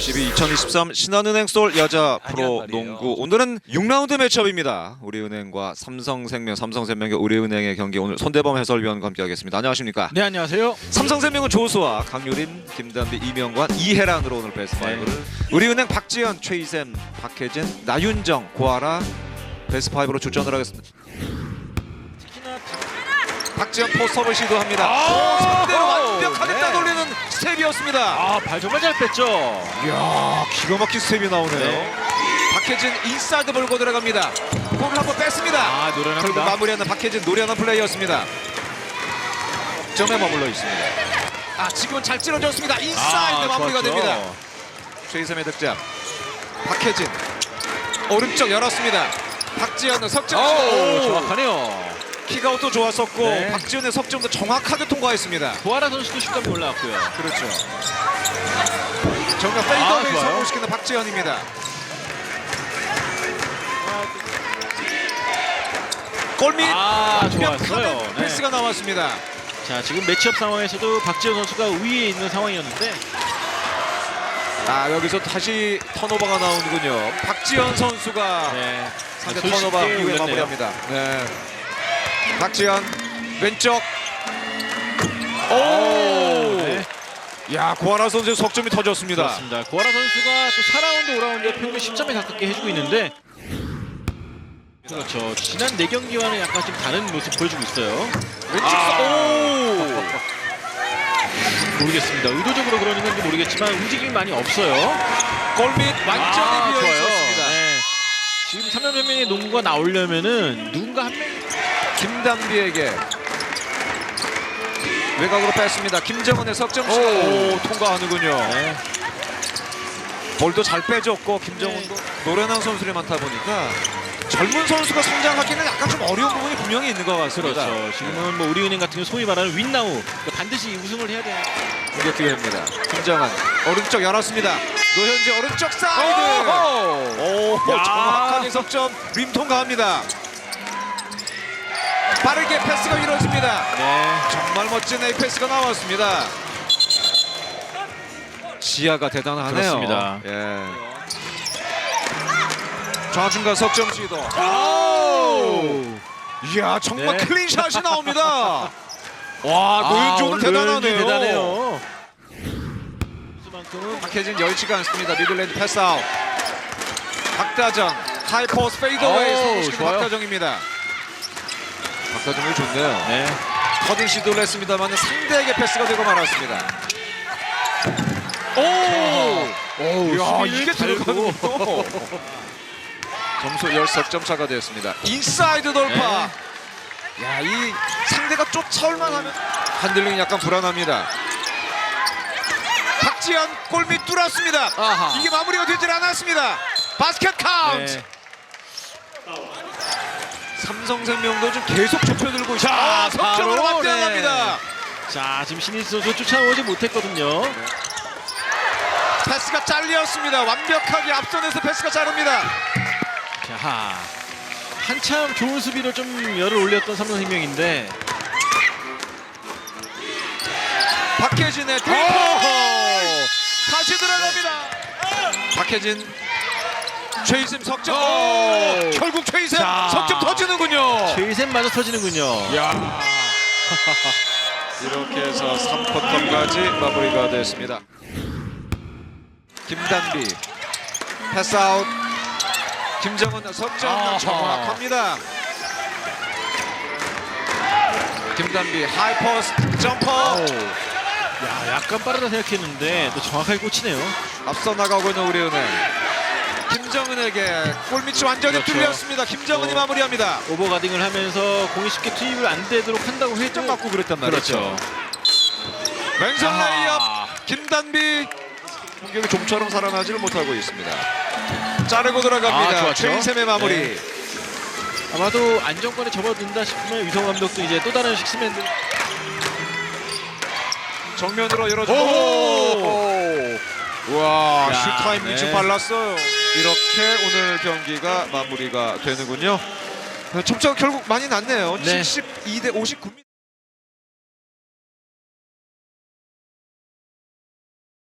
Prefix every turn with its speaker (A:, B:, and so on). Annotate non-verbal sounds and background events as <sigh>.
A: 22 2023 신한은행 서울 여자 프로. 농구 오늘은 6라운드 매치업입니다. 우리은행과 삼성생명, 삼성생명과 우리은행의 경기 오늘 손대범 해설위원과 함께하겠습니다. 안녕하십니까?
B: 네 안녕하세요.
A: 삼성생명은 조수아, 강유림, 김단비, 이명관, 이해란으로 오늘 베스트
B: 네.
A: 5를 우리은행 박지현, 최희샘, 박혜진, 나윤정, 고아라 베스트 5로 출전을 하겠습니다.
B: 특히나
A: 박지현 포스업을 시도합니다.
B: 아!
A: 오, 상대로 완벽하게
B: 네.
A: 따돌리는 스텝이었습니다.
B: 아 발 정말 잘 뺐죠.
A: 이야 기가 막힌 스텝이 나오네요.
B: 네.
A: 박혜진 인사이드 몰고 들어갑니다. 볼을 한번 뺐습니다.
B: 아
A: 결국
B: 노련합니다.
A: 마무리하는 박혜진 노련한 플레이였습니다. 점에 머물러 있습니다. 아 지금은 잘 찔러줬습니다. 인사이드 마무리가
B: 좋았죠.
A: 됩니다. 최희샘의 득점. 박혜진 오른쪽 열었습니다. 박지현의 석점.
B: 오 정확하네요.
A: 킥아웃도 좋았었고
B: 네.
A: 박지현의 석점도 정확하게 통과했습니다.
B: 보아라 선수도 슛감이 올라왔고요.
A: 그렇죠. 정말 페이더웨이
B: 좋아요.
A: 성공시키는 박지현입니다. 골밑
B: 아 좋았어요. 네.
A: 패스가 나왔습니다.
B: 자 지금 매치업 상황에서도 박지현 선수가 위에 있는 상황이었는데
A: 아 여기서 다시 턴오버가 나오는군요. 박지현 선수가
B: 네.
A: 상대
B: 손쉽게
A: 턴오버 이후에. 마무리합니다. 네. 박지현 왼쪽. 오.
B: 네.
A: 야 고아라 선수의 석점이 터졌습니다.
B: 그렇습니다. 고아라 선수가 또 4라운드 5라운드 평균 10점에 가깝게 해주고 있는데 그렇죠. 지난 4경기와는 약간 좀 다른 모습 보여주고 있어요.
A: 왼쪽
B: 아.
A: 서- 오.
B: 모르겠습니다. 의도적으로 그러는 건지 모르겠지만 움직임이 많이 없어요.
A: 골밑 완전히
B: 아,
A: 비어
B: 좋아요.
A: 있었습니다.
B: 네. 지금 3년 명의 농구가 나오려면은 누군가 한 명.
A: 김단비에게 외곽으로 뺐습니다. 김정은의 석점 슛
B: 오.
A: 오, 통과하는군요.
B: 네.
A: 볼도 잘 빼줬고 김정은도 노련한 선수들이 많다 보니까 젊은 선수가 성장하기는 약간 좀 어려운 부분이 분명히 있는 것 같습니다.
B: 그렇죠. 지금은 뭐 우리은행 같은 경우 소위 말하는 윈나우 그러니까 반드시 우승을 해야 돼요.
A: 공격 기회입니다. 김정은 오른쪽 열었습니다. 노현재 오른쪽 사이드. 오,
B: 야.
A: 정확하게 석점 림 통과합니다. 빠르게 패스가 이루어집니다.
B: 네.
A: 정말 멋진 A 패스가 나왔습니다. 지하가 대단하네요.
B: 그렇습니다.
A: 예. 좌중간 석점 시도.
B: 오!
A: 이야 정말
B: 네.
A: 클린샷이 나옵니다. 와 노현주 오늘 대단하네요.
B: 대단해요.
A: 박혜진 여의치가 않습니다. 미들랜드 패스아웃. 박다정 하이포스 페이더웨이
B: 좋아요.
A: 박다정입니다. 박다정이 좋네요.
B: 네.
A: 커딩 시도를 했습니다만 상대에게 패스가 되고 말았습니다. 오!
B: 오, 수비를
A: 이게. 들어가는군요. 점수 10석 차가 되었습니다. 인사이드 돌파. 야, 이 상대가 쫓아올만 하면 한들링이 약간 불안합니다. 박지현 골밑 뚫었습니다.
B: 아하.
A: 이게 마무리가 되질 않았습니다. 바스켓 카운트.
B: 네.
A: 삼성생명도 좀 계속 좁혀들고 있습니다.
B: 자,
A: 아, 석점으로
B: 바로,
A: 맞대합니다.
B: 자, 지금 신인수 선수 쫓아오지 못했거든요.
A: 패스가 잘렸습니다. 완벽하게 앞선에서 패스가 자릅니다.
B: 자, 한참 좋은 수비로 좀 열을 올렸던 삼성생명인데
A: 박혜진의
B: 오!
A: 드리블 다시 들어갑니다. 박혜진 최희샘 석점
B: 오!
A: 결국 최희샘
B: 자.
A: 석점 터지는군요.
B: 최희샘마저 터지는군요.
A: 야. <laughs> 이렇게 해서 3쿼터까지 마무리가 됐습니다. 김단비 패스아웃 김정은 석점
B: 아하.
A: 정확합니다. 김단비 하이퍼스 점퍼
B: 야, 약간 빠르다 생각했는데 또 정확하게 꽂히네요.
A: 앞서 나가고 있는 우리 은행 김정은에게 골밑이 완전히
B: 그렇죠.
A: 뚫렸습니다. 김정은이
B: 어.
A: 마무리합니다.
B: 오버가딩을 하면서 공이 쉽게 투입을 안 되도록 한다고 해도
A: 점 맞고 그랬단 말이죠.
B: 그렇죠.
A: 왼손
B: 아하.
A: 레이업 김단비 공격이 좀처럼 살아나지를 못하고 있습니다. 자르고 들어갑니다.
B: 아.
A: 최인샘의 마무리.
B: 네. 아마도 안정권에 접어든다 싶으면 위성 감독도 이제 또 다른 식스맨들
A: 정면으로 열어주고
B: 오!
A: 우와
B: 야,
A: 슈타임
B: 네.
A: 미치 빨랐어요. 이렇게 오늘 경기가 마무리가 되는군요. 점차가 결국 많이 났네요.
B: 네.
A: 72 대 59.